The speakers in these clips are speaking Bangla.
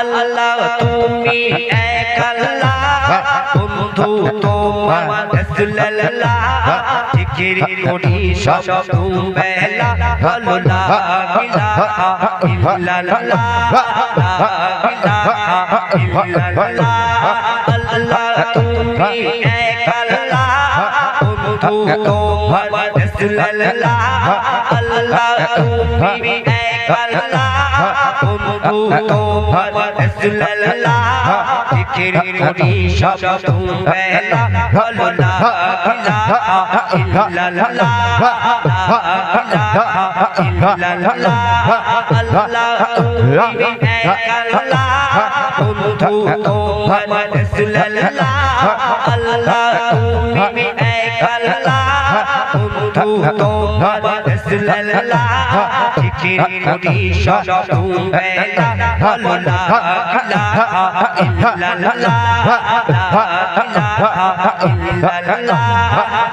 আল্লাহ তুমি এক আল্লাহ বন্ধু তোমার রাসূলুল্লাহ জিকির করি সব বেলা বলো লা ইলাহা ইল্লাল্লাহ ইল্লাল্লাহ আল্লাহ তুমি এক আল্লাহ বন্ধু তোমার রাসূলুল্লাহ আল্লাহ তুমি এক আল্লাহ বন্ধু রাসূলুল্লাহ জিকির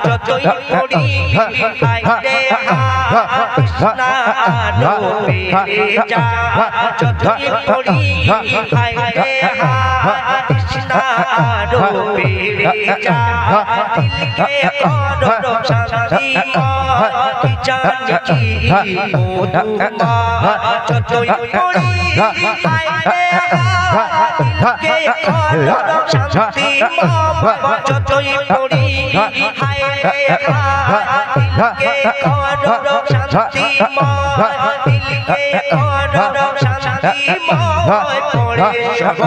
যতই পড়ি হায়রে কৃষ্ণা ডোবে যা যতই পড়ি হায়রে কৃষ্ণা ডোবে যা দিলকে করো শান্তি কি জানি কি মধুমা যতই পড়ি হায়রে দিলকে করো শান্তি যতই পড়ি হায়রে দিলকে করো শান্তি দিলকে করো পড়ে সব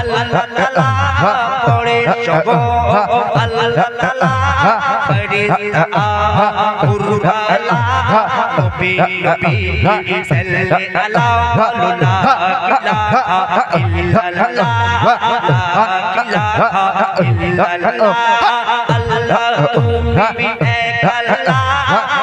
আল্লাহ আল্লাহ পড়ে সব আল্লাহ আল্লাহ ফরিস্তা কুরবালা নবী নবী সাল্লে আলা লা ইলাহা ইল্লাল্লাহ লা ইলাহা ইল্লাল্লাহ আল্লাহ তুমি এক আল্লাহ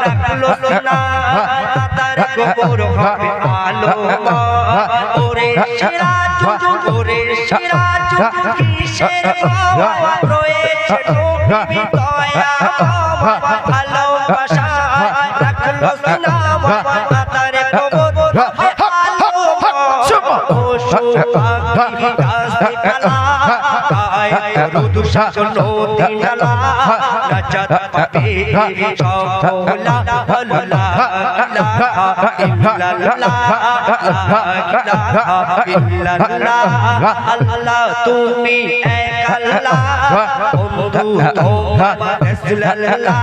রাখল না তার গোবর হবে আলোময় ওরে ওরে কিসের ভয় রয়েছে নবী দয়াময় ভালোবাসা রাখল না তার গোবর হবে আল্লাহ তুমি এক আল্লাহ বন্ধু তোমার রাসূলুল্লাহ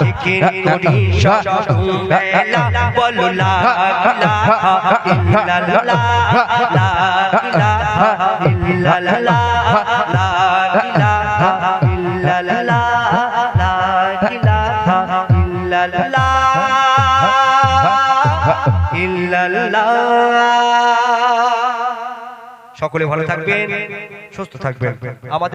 জিকির করি সব বেলা বলো লা ইলাহা ইল্লাল্লাহ লা ইলাহা ইল্লাল্লাহ লা ইলাহা ইল্লাল্লাহ, লা ইলাহা ইল্লাল্লাহ ইল্লাল্লাহ সকলে ভালো থাকবেন সুস্থ থাকবেন। আমাদের